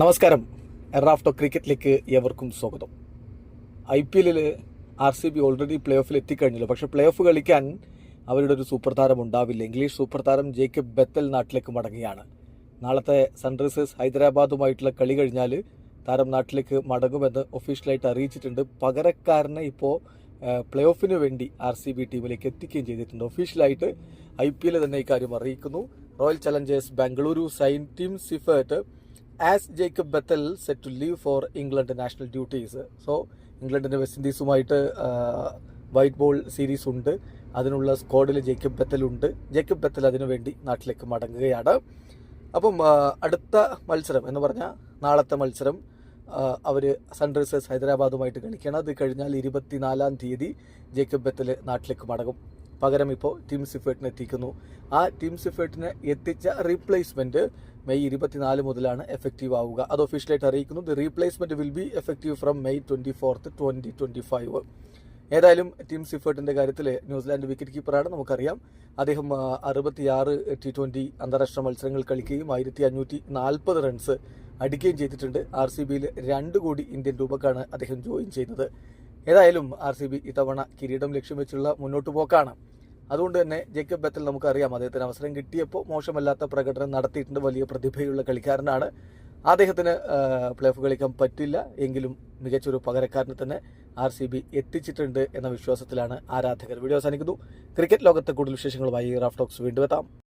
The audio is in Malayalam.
നമസ്കാരം. എറാഫ്റ്റോ ക്രിക്കറ്റിലേക്ക് ഏവർക്കും സ്വാഗതം. ഐ പി എല്ലിൽ R C B already play ഓഫിൽ എത്തിക്കഴിഞ്ഞല്ലോ. പക്ഷേ പ്ലേ ഓഫ് കളിക്കാൻ അവരുടെ ഒരു സൂപ്പർ താരം ഉണ്ടാവില്ല. ഇംഗ്ലീഷ് സൂപ്പർ താരം ജേക്കബ് ബെത്തൽ നാട്ടിലേക്ക് മടങ്ങുകയാണ്. നാളത്തെ സൺറൈസേഴ്സ് ഹൈദരാബാദുമായിട്ടുള്ള കളി കഴിഞ്ഞാൽ താരം നാട്ടിലേക്ക് മടങ്ങുമെന്ന് ഒഫീഷ്യലായിട്ട് അറിയിച്ചിട്ടുണ്ട്. പകരക്കാരനെ ഇപ്പോൾ പ്ലേ ഓഫിന് വേണ്ടി ആർ സി ബി ടീമിലേക്ക് എത്തിക്കുകയും ചെയ്തിട്ടുണ്ട്. ഒഫീഷ്യലായിട്ട് ഐ പി എൽ തന്നെ ഇക്കാര്യം അറിയിക്കുന്നു. Royal Challengers Bengaluru sign Tim Seifert as Jacob Bethell set to leave for England national duties so ഇംഗ്ലണ്ടിന്റെ വെസ്റ്റ് ഇൻഡീസുമായിട്ട് വൈറ്റ് ബോൾ സീരീസ് ഉണ്ട്. അതിനുള്ള സ്ക്വാഡിൽ ജേക്കബ് ബത്തൽ ഉണ്ട്. ജേക്കബ് ബത്തൽ അതിനുവേണ്ടി നാട്ടിലേക്ക് മടങ്ങുകയാണ്. അപ്പം അടുത്ത മത്സരം എന്ന് പറഞ്ഞാൽ നാളത്തെ മത്സരം അവർ സൺറൈസേഴ്സ് ഹൈദരാബാദുമായിട്ട് കളിക്കണം. അത് കഴിഞ്ഞാൽ ഇരുപത്തിനാലാം തീയതി ജേക്കബ് ബത്തൽ നാട്ടിലേക്ക് മടങ്ങും. പകരം ഇപ്പോൾ ടീം സിഫേർട്ടിനെ എത്തിക്കുന്നു. ആ ടിം സിഫേർട്ടിനെ എത്തിച്ച റീപ്ലേസ്മെന്റ് മെയ് ഇരുപത്തിനാല് മുതലാണ് എഫക്റ്റീവ് ആവുക. അത് ഒഫീഷ്യലായിട്ട് അറിയിക്കുന്നു. The replacement will be effective from May twenty fourth twenty twenty five ഏതായാലും ടീം സിഫേർട്ടിന്റെ കാര്യത്തിൽ ന്യൂസിലാൻഡ് വിക്കറ്റ് കീപ്പറാണ് നമുക്കറിയാം. അദ്ദേഹം അറുപത്തിയാറ് ടി ട്വന്റി അന്താരാഷ്ട്ര മത്സരങ്ങൾ കളിക്കുകയും ആയിരത്തി അഞ്ഞൂറ്റി നാൽപ്പത് റൺസ് അടിക്കുകയും ചെയ്തിട്ടുണ്ട്. ആർ സി ബിയിൽ രണ്ട് കോടി ഇന്ത്യൻ രൂപക്കാണ് അദ്ദേഹം ജോയിൻ ചെയ്തത്. ഏതായാലും ആർ സി ബി ഇത്തവണ കിരീടം ലക്ഷ്യം വെച്ചുള്ള മുന്നോട്ട് പോക്കാണ്. അതുകൊണ്ട് തന്നെ ജേക്കബ് ബത്തൽ നമുക്കറിയാം അദ്ദേഹത്തിന് അവസരം കിട്ടിയപ്പോൾ മോശമല്ലാത്ത പ്രകടനം നടത്തിയിട്ടുണ്ട്. വലിയ പ്രതിഭയുള്ള കളിക്കാരനാണ്. അദ്ദേഹത്തിന് പ്ലേ ഓഫ് കളിക്കാൻ പറ്റില്ല. എങ്കിലും മികച്ചൊരു പകരക്കാരനെ തന്നെ ആർ സി ബി എത്തിച്ചിട്ടുണ്ട് എന്ന വിശ്വാസത്തിലാണ് ആരാധകർ. വീഡിയോ അവസാനിക്കുന്നു. ക്രിക്കറ്റ് ലോകത്തെ കൂടുതൽ വിശേഷങ്ങളുമായി റാഫ് ടോക്സ് വീണ്ടും എത്താം.